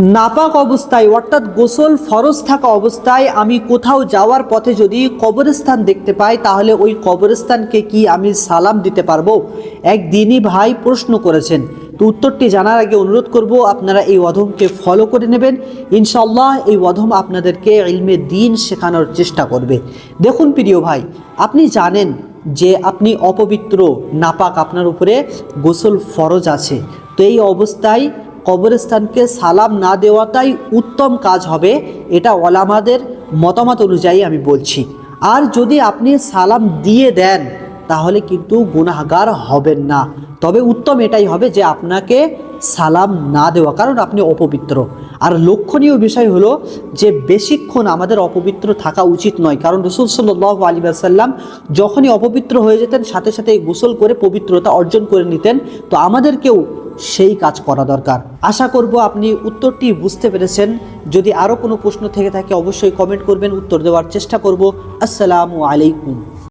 নাপাক অবস্থায়, অর্থাৎ গোসল ফরজ থাকা অবস্থায় আমি কোথাও যাওয়ার পথে যদি কবরস্থান দেখতে পাই, তাহলে ওই কবরস্থানকে কি আমি সালাম দিতে পারব? একদিনই ভাই প্রশ্ন করেছেন। তো উত্তরটি জানার আগে অনুরোধ করব, আপনারা এই অধমকে ফলো করে নেবেন। ইনশাল্লাহ এই অধম আপনাদেরকে ইলমে দিন শেখানোর চেষ্টা করবে। দেখুন প্রিয় ভাই, আপনি জানেন যে আপনি অপবিত্র, নাপাক আপনার উপরে গোসল ফরজ আছে। তো এই অবস্থায় কবরস্থানকে সালাম না দেওয়াটাই উত্তম কাজ হবে, এটা ওলামাদের মতামত অনুযায়ী আমি বলছি। আর যদি আপনি সালাম দিয়ে দেন, তাহলে কিন্তু গুনাহগার হবেন না। তবে উত্তম এটাই হবে যে আপনাকে সালাম না দেওয়া, কারণ আপনি অপবিত্র। আর লক্ষণীয় বিষয় হলো যে বেশিক্ষণ আমাদের অপবিত্র থাকা উচিত নয়, কারণ রসুল সাল্লাহ আলী আসাল্লাম যখনই অপবিত্র হয়ে যেতেন, সাথে সাথে গোসল করে পবিত্রতা অর্জন করে নিতেন। তো আমাদেরকেও সেই কাজ করা দরকার। আশা করব আপনি উত্তরটি বুঝতে পেরেছেন। যদি আরও কোনো প্রশ্ন থেকে থাকে, অবশ্যই কমেন্ট করবেন। উত্তর দেওয়ার চেষ্টা করব। আসসালামু আলাইকুম।